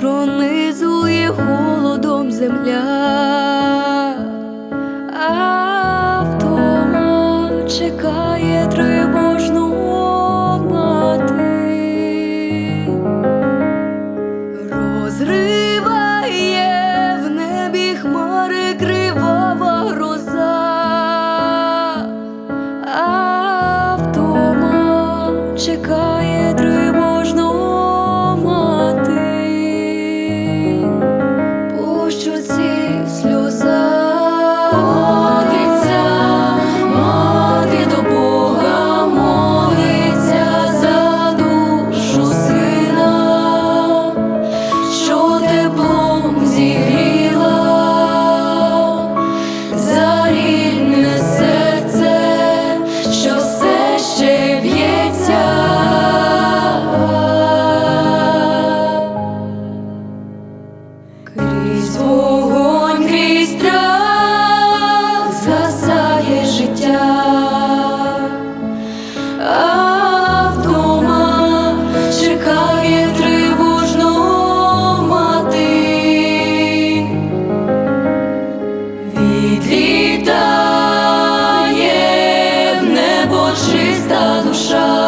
пронизує холодом земля, а втома чекає тривожну мати, розриває в небі хмари кривава гроза, а втома чекає. чиста душа.